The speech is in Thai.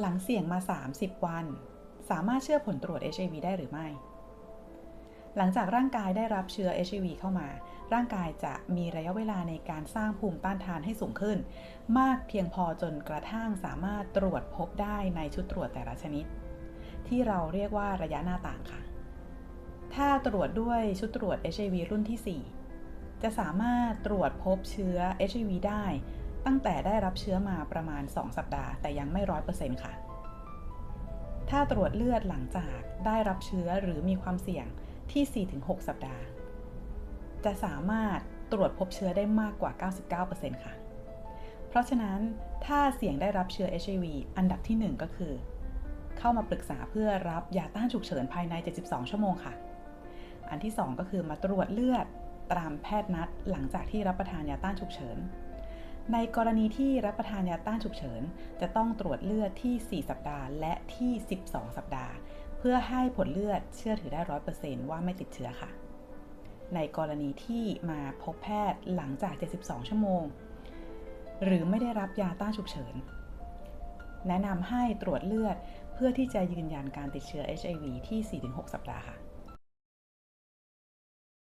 หลังเสี่ยงมา 30 วัน สามารถเชื่อผลตรวจ HIV ได้หรือไม่ หลังจากร่างกายได้รับเชื้อ HIV เข้ามา ร่างกายจะมีระยะเวลาในการสร้างภูมิต้านทานให้สูงขึ้น มากเพียงพอจนกระทั่งสามารถตรวจพบได้ในชุดตรวจแต่ละชนิด ที่เราเรียกว่าระยะหน้าต่างค่ะ ถ้าตรวจด้วยชุดตรวจ HIV รุ่นที่ 4 จะสามารถตรวจพบเชื้อ HIV ได้ ตั้งแต่ได้รับเชื้อมาประมาณ 2 สัปดาห์ แต่ยังไม่ร้อยเปอร์เซ็นต์ค่ะ ถ้าตรวจเลือดหลังจากได้รับเชื้อหรือมีความเสี่ยงที่ 4-6 สัปดาห์ จะสามารถตรวจพบเชื้อได้มากกว่า 99%ค่ะ เพราะฉะนั้นถ้าเสี่ยงได้รับเชื้อ HIV อันดับที่ 1 ก็คือ เข้ามาปรึกษาเพื่อรับยาต้านฉุกเฉินภายใน 72 ชั่วโมงค่ะ อันที่ 2 ก็คือมาตรวจเลือดตามแพทย์นัดหลังจากที่รับประทานยาต้านฉุกเฉิน ในกรณีที่รับประทานยาต้านฉุกเฉิน จะต้องตรวจเลือดที่ 4 สัปดาห์ และที่ 12 สัปดาห์ เพื่อให้ผลเลือดเชื่อถือได้100%ว่าไม่ติดเชื้อค่ะ ในกรณีที่มาพบแพทย์หลังจาก 72 ชั่วโมง หรือไม่ได้รับยาต้านฉุกเฉิน แนะนำให้ตรวจเลือดเพื่อที่จะยืนยันการติดเชื้อ HIV ที่ 4-6 สัปดาห์ค่ะ